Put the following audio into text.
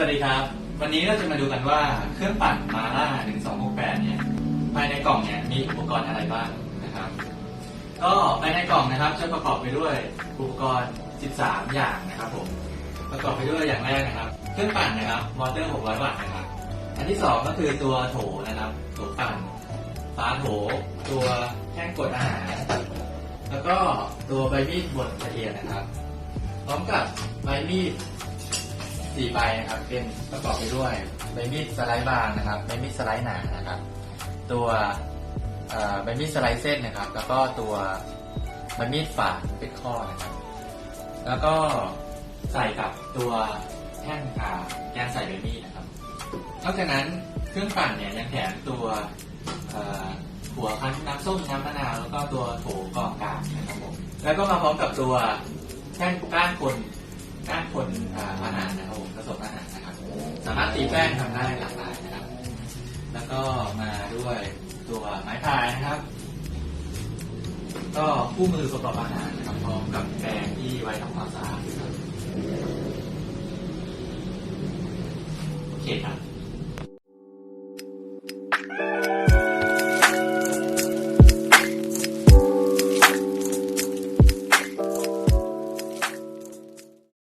วัสดีครับ วันนี้เราจะมาดูกันว่าเครื่องปั่นมาล่า1268 เนี่ย ภายในกล่องเนี่ยมีอุปกรณ์อะไรบ้างนะครับ ก็ภายในกล่องนะครับจะประกอบไปด้วยอุปกรณ์ 13 อย่างนะครับผม ประกอบไปด้วยอย่างแรกนะครับ เครื่องปั่นนะครับ มอเตอร์ 600 วัตต์นะครับ อันที่สองก็คือตัวโถนะครับ โถปั่น ฝาโถ ตัวแท่งกดอาหาร แล้วก็ตัวใบมีดบดละเอียดนะครับ พร้อมกับใบมีด สี่ใบนะครับเป็นประกอบไปด้วยใบมีดสไลด์บางนะครับใบมีดสไลด์หนานะครับ ตัวใบมีดสไลด์เส้นนะครับ แล้วก็ตัวใบมีดฝาดเป็นข้อนะครับ แล้วก็ใส่กับตัวแท่งอ่าแกนใส่ใบมีดนะครับนอกจากนั้นเครื่องปั่นเนี่ยยังแถมตัวหัวคั้นน้ำส้มน้ำมะนาวแล้วก็ตัวโถกรองกางนะครับผมแล้วก็มาพร้อมกับตัวแท่งก้านคนก้านคนามารถตีแป้งทำได้หลากหลายนะครับ แล้วก็มาด้วยตัวไม้พายนะครับ ก็คู่มือประกอบอาหารนะครับพร้อมกับแปรงที่ไว้ทำความสะอาดนะครับโอเคครับ